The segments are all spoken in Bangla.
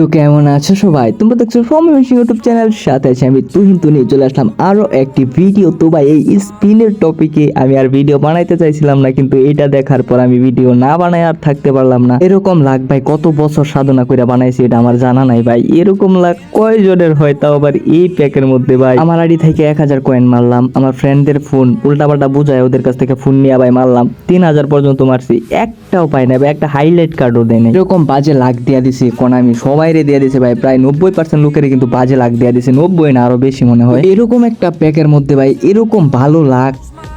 তো কেমন আছো সবাই? তোমরা দেখছ ফর্মেশন ইউটিউব চ্যানেল সাথে আছি আমি তুহিন তু নিয়ে চলে আসলাম আরও একটি ভিডিও তো ভাই, এই স্পিনের টপিকে আমি আর ভিডিও বানাইতে চাইছিলাম না, কিন্তু এটা দেখার পর আমি ভিডিও না বানাই আর থাকতে পারলাম না। এরকম লাগ ভাই, কত বছর সাধনা করে বানাইছি এটা আমার জানা নাই ভাই। এরকম লাগ কয়জনের হয় তাও আবার এই প্যাকের মধ্যে ভাই। আমার আইডি থেকে এক হাজার কয়েন মারলাম, আমার ফ্রেন্ডদের ফোন উল্টাপাল্টা বুঝায় ওদের কাছ থেকে ফোন নিয়ে ভাই মারলাম। তিন হাজার পর্যন্ত মারছি, একটাও পাই না ভাই, একটা হাইলাইট কার্ডও দেয় না এরকম বাজে লাগ দিয়া দিছে, কোন আমি সবাইরে দিয়ে দিছে ভাই, প্রায় নব্বই পার্সেন্ট লোকেরই কিন্তু বাজে লাগ দিয়ে দিয়েছে, নব্বই না আরও বেশি মনে হয়। এরকম একটা প্যাকের মধ্যে ভাই, এরকম ভালো লাগ,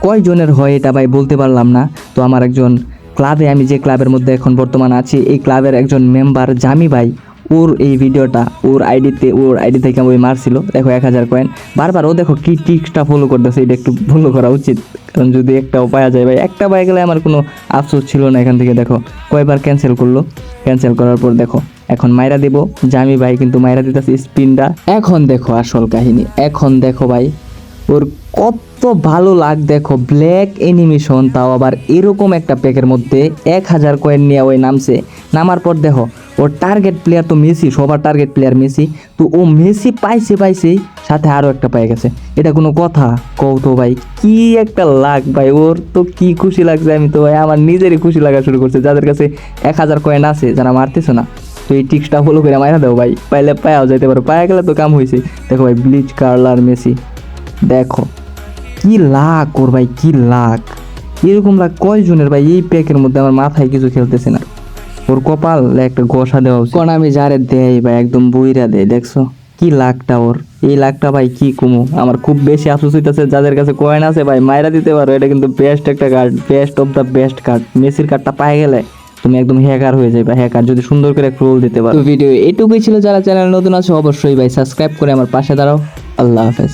কয়জনের হয় এটা ভাই বলতে পারলাম না। তো আমার একজন ক্লাবে, আমি যে ক্লাবের মধ্যে এখন বর্তমান আছি, এই ক্লাবের একজন মেম্বার জামি ভাই, ওর এই ভিডিওটা, ওর আইডিতে, ওর আইডি থেকে ওই মারছিল, দেখো এক হাজার কয়েন। বারবার ও দেখো কি টিক্সটা ফলো করতেছে, এটা একটু ফলো করা উচিত। কারণ যদি একটাও পাওয়া যায় ভাই, একটা পাওয়া গেলে আমার কোনো আফসোস ছিল না এখান থেকে, দেখো। কয়বার ক্যান্সেল করল? ক্যান্সেল করার পর দেখো। এখন মাইরা দেবো। জামি ভাই কিন্তু মাইরা দিতেছে স্পিনটা। এখন দেখো আসল কাহিনী। এখন দেখো ভাই, ওর কত ভালো লাগ দেখো। ব্ল্যাক অ্যানিমেশন, তাও আবার এরকম একটা প্যাকের মধ্যে এক হাজার কয়েন নিয়ে ওই নামছে। নামার পর দেখো, ওর টার্গেট প্লেয়ার তো মেসি, সবার টার্গেট প্লেয়ার মেসি। তো ও মেসি পাইছে পাইছে সাথে আরও একটা পেয়ে গেছে। এটা কোনো কথা? কও তো ভাই, কি একটা লাগ ভাই, ওর তো কি খুশি লাগছে আমি তো ভাই, আমার নিজেরই খুশি লাগা শুরু করছে। যাদের কাছে এক হাজার কয়েন আছে, যারা মারতেছে না। তো এই টিক্সটা ফলো করে মাইরা দাও ভাই। পাইলে পায়াও যাইতে পারো। পায়া গেলে তো কাম হয়েছে দেখো ভাই ব্লিচ কার্লার মেসি দেখো, কি লাখ ওর ভাই, কি লাখ। এরকম লাখ কয়জনের ভাই এই প্যাকের মধ্যে আমার মাথায় কিছু খেলতেছে না। ওর কপাল একটা গোসা দেওয়া কোন আমি যারে দেয় ভাই, একদম বইরা দেয় দেখছ? কি লাখটা ওর। এই লাখটা ভাই কি কমু? আমার খুব বেশি আফসোস হইতেছে, যাদের কাছে কয়েন আছে ভাই, মাইরা দিতে পারো। এটা কিন্তু বেস্ট একটা card best of the best card মেসির কার্ডটা পায়ে গেলে। তুমি একদম হ্যাকার হয়ে যাবে হ্যাকার যদি সুন্দর করে একটা রোল দিতে পারো। ভিডিও এটুকুই ছিল যারা চ্যানেল নতুন আছে অবশ্যই ভাই সাবস্ক্রাইব করে আমার পাশে দাঁড়াও। আল্লাহ হাফেজ।